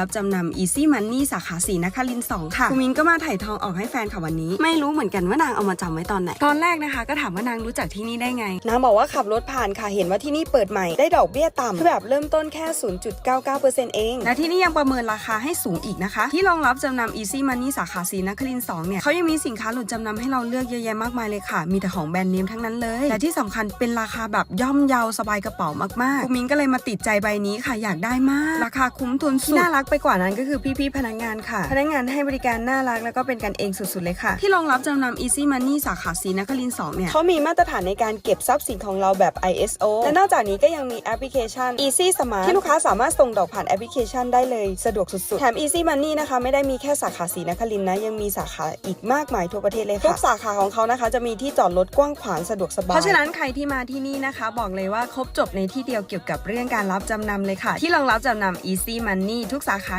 รับจำนำ Easy Money สาขาสีนคริน2ค่ะคุณมินก็มาถ่ายทองออกให้แฟนค่ะวันนี้ ไม่รู้เหมือนกันว่านางเอามาจำไว้ตอนไหน ตอนแรกนะคะ ก็ถามว่านางรู้จักที่นี่ได้ไง นางบอกว่าขับรถผ่านค่ะ เห็นว่าที่นี่เปิดใหม่ ได้ดอกเบี้ยต่ำคือแบบเริ่มต้นแค่ 0.99%เอง และที่นี่ยังประเมินราคาให้สูงอีกนะคะ ที่รองรับจำนำ Easy Money สาขาสีนคริน2เนี่ยเขายังมีสินค้าหลุดจำนำให้เราเลือกเยอะแยะมากมายเลยค่ะ มีแต่ของแบรนด์เนมทั้งนั้นเลยและที่สำคัญเป็นราคาแบบย่อมเยาสบายกระเป๋ามากๆคุณมินก็เลยมาติดใจใบนี้ค่ะอยากได้มาก ราคาคุ้มทุนสุดน่ารักไปกว่านั้นก็คือพี่ๆพนักงานค่ะ พนักงานให้บริการน่ารักแล้วก็เป็นกันเองสุดๆเลยค่ะ ที่รองรับจำนำ Easy Money สาขาสีนครินทร์2เนี่ยเขามีมาตรฐานในการเก็บทรัพย์สินของเราแบบ ISO และนอกจากนี้ก็ยังมีแอปพลิเคชัน Easy Smart ที่ลูกค้าสามารถส่งดอกผ่านแอปพลิเคชันได้เลยสะดวกสุดๆแถม Easy Money นะคะไม่ได้มีแค่สาขาสีนครินทร์นะยังมีสาขาอีกมากมายทั่วประเทศเลยค่ะทุกสาขาของเขานะคะ จะมีที่จอดรถกว้างขวางสะดวกสบายเพราะฉะนั้นใครที่มาที่นี่นะคะ บอกเลยว่าครบจบในที่เดียวเกี่ยวกับเรื่องการรับจำนำเลยค่ะ ที่รองรับจำนำ Easy Money ทุกสา